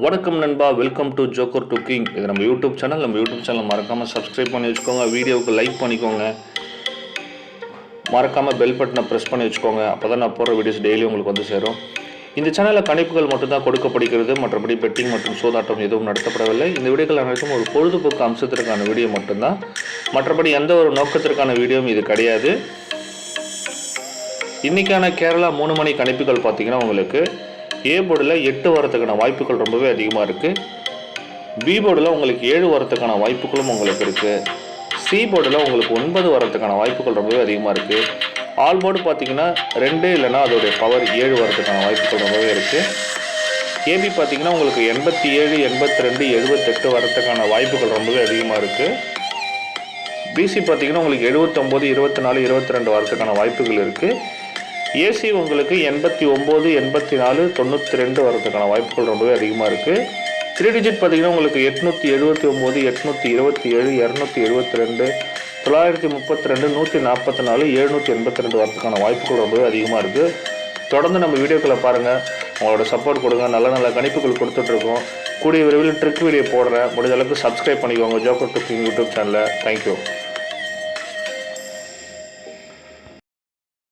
வணக்கம் நண்பா welcome to joker to king இது நம்ம யூடியூப் சேனல் நம்ம யூடியூப் சேனல் மறக்காமல் சப்ஸ்கிரைப் பண்ணி வச்சுக்கோங்க. வீடியோவுக்கு லைக் பண்ணிக்கோங்க. மறக்காமல் பெல் பட்டனை ப்ரெஸ் பண்ணி வச்சுக்கோங்க. அப்போ தான் நான் போடுற வீடியோஸ் டெய்லி உங்களுக்கு வந்து சேரும். இந்த சேனலில் கணிப்புகள் மட்டும்தான் கொடுக்கப்படுகிறது. மற்றபடி பெட்டிங் மற்றும் சூதாட்டம் எதுவும் நடத்தப்படவில்லை. இந்த வீடியோக்கள் அனைத்தும் ஒரு பொழுதுபோக்கு அம்சத்திற்கான வீடியோ மட்டும்தான். மற்றபடி எந்த ஒரு நோக்கத்திற்கான வீடியோவும் இது கிடையாது. இன்றைக்கான கேரளா மூணு மணி கணிப்புகள் பார்த்திங்கன்னா உங்களுக்கு ஏ போர்டில் எட்டு வரத்துக்கான வாய்ப்புகள் ரொம்பவே அதிகமாக இருக்குது பி போர்டில் உங்களுக்கு ஏழு வரத்துக்கான வாய்ப்புகளும் உங்களுக்கு இருக்குது சி போர்டில் உங்களுக்கு ஒன்பது வரத்துக்கான வாய்ப்புகள் ரொம்பவே அதிகமாக இருக்குது ஆல் போர்டு பார்த்தீங்கன்னா ரெண்டு இல்லைன்னா அதோடைய பவர் ஏழு வரத்துக்கான வாய்ப்புகள் ரொம்பவே இருக்குது ஏபி பார்த்தீங்கன்னா உங்களுக்கு எண்பத்தி ஏழு எண்பத்தி ரெண்டு எழுபத்தெட்டு வரத்துக்கான வாய்ப்புகள் ரொம்பவே அதிகமாக இருக்குது பிசி பார்த்தீங்கன்னா உங்களுக்கு எழுபத்தொம்போது இருபத்தி நாலு இருபத்தி ரெண்டு வரத்துக்கான வாய்ப்புகள் இருக்குது ஏசி உங்களுக்கு எண்பத்தி ஒம்பது எண்பத்தி நாலு தொண்ணூற்றி ரெண்டு வரதுக்கான வாய்ப்புகள் ரொம்பவே அதிகமாக இருக்குது த்ரீ டிஜிட் பார்த்தீங்கன்னா உங்களுக்கு எட்நூற்றி எழுபத்தி ஒம்பது எட்நூற்றி இருபத்தி ஏழு இரநூத்தி எழுபத்தி ரெண்டு தொள்ளாயிரத்தி முப்பத்தி ரெண்டு நூற்றி நாற்பத்தி நாலு எழுநூற்றி எண்பத்தி ரெண்டு வரதுக்கான வாய்ப்புகள் ரொம்பவே அதிகமாக இருக்குது தொடர்ந்து நம்ம வீடியோக்களை பாருங்கள் உங்களோட சப்போர்ட் கொடுங்க. நல்ல நல்ல கணிப்புகள் கொடுத்துட்ருக்கோம் கூடிய விரைவில் ட்ரிக் வீடியோ போடுறேன். முடிஞ்ச அளவுக்கு சப்ஸ்கிரைப் பண்ணிக்கோங்க. ஜோக்கர் டுக்கிங் யூடியூப் சேனலில் தேங்க்யூ